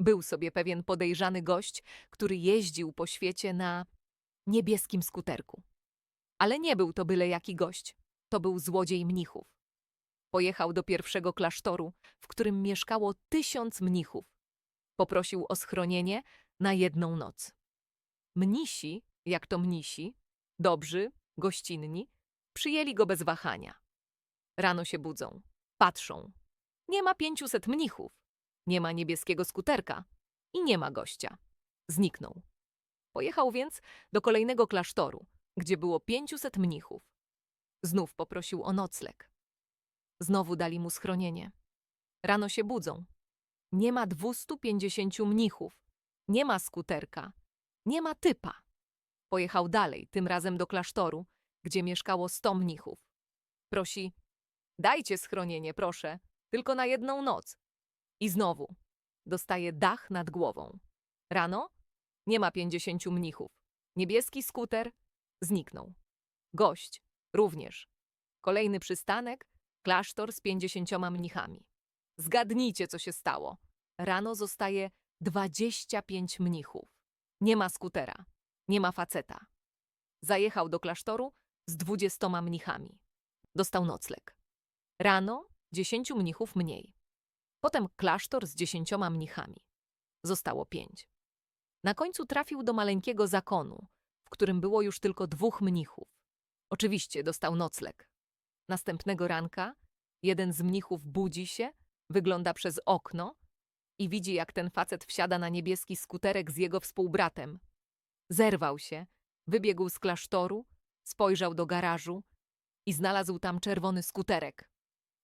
Był sobie pewien podejrzany gość, który jeździł po świecie na niebieskim skuterku. Ale nie był to byle jaki gość. To był złodziej mnichów. Pojechał do pierwszego klasztoru, w którym mieszkało tysiąc mnichów. Poprosił o schronienie na jedną noc. Mnisi, jak to mnisi, dobrzy, gościnni, przyjęli go bez wahania. Rano się budzą, patrzą. Nie ma pięciuset mnichów, nie ma niebieskiego skuterka i nie ma gościa. Zniknął. Pojechał więc do kolejnego klasztoru, gdzie było pięciuset mnichów. Znów poprosił o nocleg. Znowu dali mu schronienie. Rano się budzą. Nie ma dwustu pięćdziesięciu mnichów, nie ma skuterka, nie ma typa. Pojechał dalej, tym razem do klasztoru, gdzie mieszkało sto mnichów. Prosi, dajcie schronienie, proszę, tylko na jedną noc. I znowu dostaje dach nad głową. Rano nie ma pięćdziesięciu mnichów. Niebieski skuter zniknął. Gość również. Kolejny przystanek, klasztor z pięćdziesięcioma mnichami. Zgadnijcie, co się stało. Rano zostaje dwadzieścia pięć mnichów. Nie ma skutera, nie ma faceta. Zajechał do klasztoru z dwudziestoma mnichami. Dostał nocleg. Rano dziesięciu mnichów mniej. Potem klasztor z dziesięcioma mnichami. Zostało pięć. Na końcu trafił do maleńkiego zakonu, w którym było już tylko dwóch mnichów. Oczywiście dostał nocleg. Następnego ranka jeden z mnichów budzi się, wygląda przez okno i widzi, jak ten facet wsiada na niebieski skuterek z jego współbratem. Zerwał się, wybiegł z klasztoru, spojrzał do garażu i znalazł tam czerwony skuterek.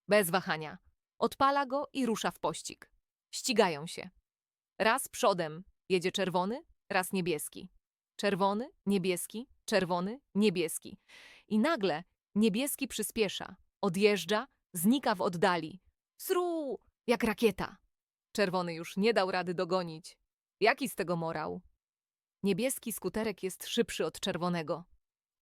Bez wahania. Odpala go i rusza w pościg. Ścigają się. Raz przodem jedzie czerwony, raz niebieski. Czerwony, niebieski, czerwony, niebieski. I nagle niebieski przyspiesza, odjeżdża, znika w oddali. Sru! Jak rakieta. Czerwony już nie dał rady dogonić. Jaki z tego morał? Niebieski skuterek jest szybszy od czerwonego.